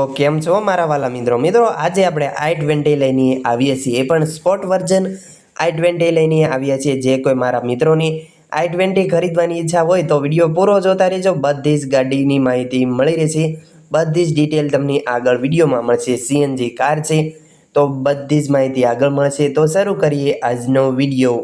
તો કેમ છો મારા વાલા મિત્રો? મિત્રો, આજે આપણે આઈ ટ્વેન્ટી લઈને આવીએ છીએ. એ પણ સ્પોર્ટ વર્ઝન આઈ ટ્વેન્ટી લઈને આવીએ છીએ, જે કોઈ મારા મિત્રોની આઈ ટ્વેન્ટી ખરીદવાની ઈચ્છા હોય તો વીડિયો પૂરો જોતા રહેજો. બધી જ ગાડીની માહિતી મળી રહેશે. બધી જ ડિટેલ તમને આગળ વિડીયોમાં મળશે. સીએનજી કાર છે, તો બધી જ માહિતી આગળ મળશે. તો શરૂ કરીએ આજનો વીડિયો.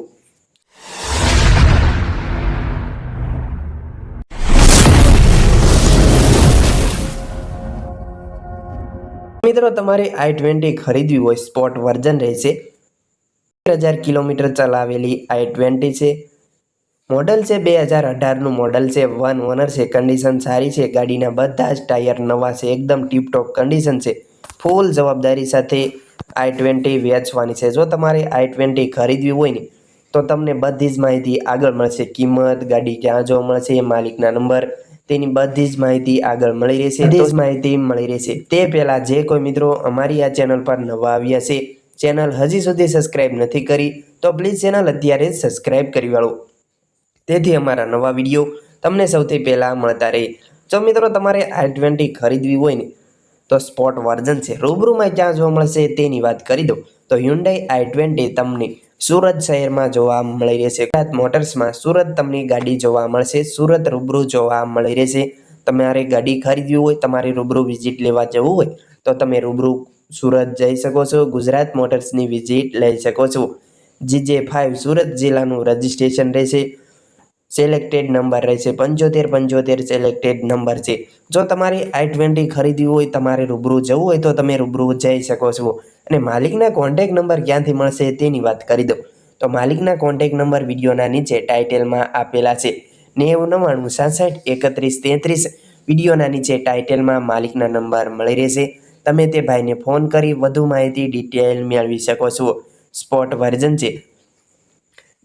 મિત્રો, તમારે આઈ ટ્વેન્ટી ખરીદવી હોય સ્પોર્ટ વર્ઝન રહેશે. હજાર કિલોમીટર ચલાવેલી આઈ ટ્વેન્ટી છે. મોડલ છે બે હજાર અઢારનું. મોડલ છે વન. ઓનર છે. કન્ડિશન સારી છે. ગાડીના બધા જ ટાયર નવા છે. એકદમ ટીપટોપ કન્ડિશન છે. ફૂલ જવાબદારી સાથે આઈ ટ્વેન્ટી વેચવાની છે. જો તમારે આઈ ટ્વેન્ટી ખરીદવી હોય ને, તો તમને બધી જ માહિતી આગળ મળશે. કિંમત, ગાડી ક્યાં જોવા મળશે, માલિકના નંબર તેની બધી જ માહિતી આગળ મળી રહેશે. બધી જ માહિતી મળી રહેશે. તે પહેલાં જે કોઈ મિત્રો અમારી આ ચેનલ પર નવા આવ્યા છે ચેનલ હજી સુધી સબસ્ક્રાઇબ નથી કરી તો પ્લીઝ ચેનલ અત્યારે જ સબસ્ક્રાઇબ કરી વાળો. તેથી અમારા નવા વીડિયો તમને સૌથી પહેલાં મળતા રહે. જો મિત્રો તમારે આઈ ટ્વેન્ટી ખરીદવી હોય ને તો સ્પોર્ટ વર્ઝન છે. રૂબરૂમાં ક્યાં જોવા મળશે તેની વાત કરી દો તો હ્યુન્ડાઈ આઈ ટ્વેન્ટી તમને સુરત શહેરમાં જોવા મળી રહેશે. ગુજરાત મોટર્સમાં સુરત તમને ગાડી જોવા મળશે. સુરત રૂબરૂ જોવા મળી રહેશે. તમારે ગાડી ખરીદવી હોય, તમારે રૂબરૂ વિઝિટ લેવા જવું હોય, તો તમે રૂબરૂ સુરત જઈ શકો છો. ગુજરાત મોટર્સની વિઝિટ લઈ શકો છો. જીજે ફાઇવ સુરત જિલ્લાનું રજિસ્ટ્રેશન રહેશે. સિલેક્ટેડ નંબર રહેશે, પંચોતેર પંચોતેર સિલેક્ટેડ નંબર છે. જો તમારે આઈ ટ્વેન્ટી ખરીદવી હોય, તમારે રૂબરૂ જવું હોય, તો તમે રૂબરૂ જઈ શકો છો. અને માલિકના કોન્ટેક નંબર ક્યાંથી મળશે તેની વાત કરી દો તો માલિકના કોન્ટેક નંબર વિડીયોના નીચે ટાઇટેલમાં આપેલા છે. નેવું, નવ્વાણું, સાસઠ, એકત્રીસ, તેત્રીસ વિડીયોના નીચે ટાઇટેલમાં માલિકના નંબર મળી રહેશે. તમે તે ભાઈને ફોન કરી વધુ માહિતી ડિટેલ મેળવી શકો છો. સ્પોટ વર્ઝન છે.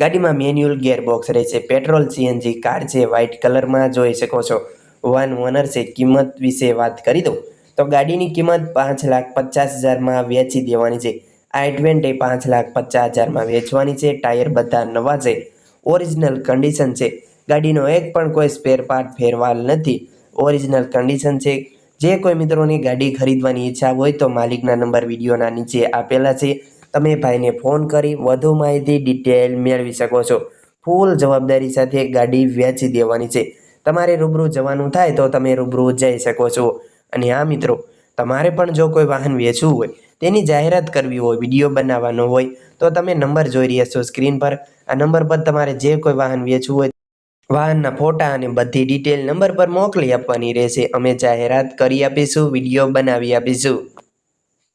ગાડીમાં મેન્યુઅલ ગિયરબોક્સ રહેશે પેટ્રોલ સીએનજી કાર છે વ્હાઇટ કલરમાં જોઈ શકો છો. વન ઓનર છે, કિંમત વિશે વાત કરી દઉં. તો ગાડીની કિંમત પાંચ લાખ પચાસ હજારમાં વેચી દેવાની છે. આ એડવેન્ટે પાંચ લાખ પચાસ હજારમાં વેચવાની છે, ટાયર બધા નવા છે. ઓરિજિનલ કન્ડિશન છે. ગાડીનો એક પણ કોઈ સ્પેર પાર્ટ ફેરવાલ નથી. ઓરિજિનલ કન્ડિશન છે. જે કોઈ મિત્રોની ગાડી ખરીદવાની ઈચ્છા હોય તો માલિકના નંબર વિડીયોના નીચે આપેલા છે. તમે ભાઈને ફોન કરી વધુ માહિતી ડિટેલ મેળવી શકો છો. ફૂલ જવાબદારી સાથે ગાડી વેચી દેવાની છે. તમારે રૂબરૂ જવાનું થાય તો તમે રૂબરૂ જઈ શકો છો. અને આ મિત્રો, તમારે પણ જો કોઈ વાહન વેચવું હોય, તેની જાહેરાત કરવી હોય, વીડિયો બનાવવાનો હોય, તો તમે નંબર જોઈ રહ્યા છો સ્ક્રીન પર. આ નંબર પર તમારે જે કોઈ વાહન વેચવું હોય, વાહનના ફોટા અને બધી ડિટેલ નંબર પર મોકલી આપવાની રહેશે. અમે જાહેરાત કરી આપીશું, વીડિયો બનાવી આપીશું.